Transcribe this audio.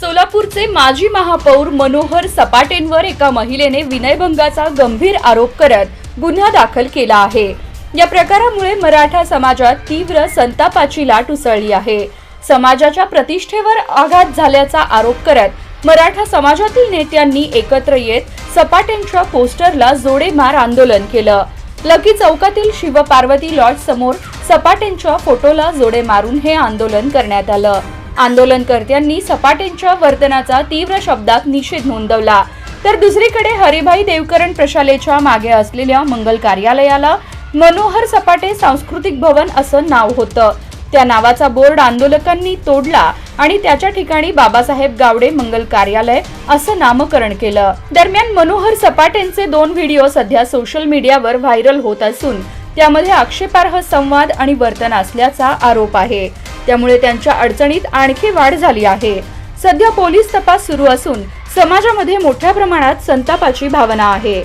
सोलापूरचे माजी महापौर मनोहर सपाटेंवर एका महिलेने विनयभंगाचा गंभीर आरोप करत गुन्हा दाखल केला आहे. या प्रकारामुळे मराठा समाजात तीव्र संतापाची लाट उसळली आहे. समाजाच्या प्रतिष्ठेवर आघात झाल्याचा आरोप करत मराठा समाजातील नेत्यांनी एकत्र येत सपाटेंच्या पोस्टरला जोडेमार आंदोलन केलं. लकी चौकातील शिवपार्वती लॉज समोर सपाटेंच्या फोटोला जोडे मारून हे आंदोलन करण्यात आलं. आंदोलनकर्त्यांनी सपाटेंच्या वर्तनाचा तीव्र शब्दात निषेध नोंदवला. तर दुसरीकडे हरिभाई देवकरण प्रशालेच्या मागे असलेल्या मंगल कार्यालयाला मनोहर सपाटे सांस्कृतिक भवन असं नाव होतं. त्या नावाचा बोर्ड आंदोलकांनी तोडला आणि त्याच्या ठिकाणी बाबासाहेब गावडे मंगल कार्यालय असं नामकरण केलं. दरम्यान मनोहर सपाटेंचे दोन व्हिडिओ सध्या सोशल मीडियावर व्हायरल होत असून त्यामध्ये आक्षेपार्ह संवाद आणि वर्तन असल्याचा आरोप आहे. त्यामुळे त्यांच्या अडचणीत आणखी वाढ झाली आहे. सध्या पोलीस तपास सुरू असून समाजामध्ये मोठ्या प्रमाणात संतापाची भावना आहे.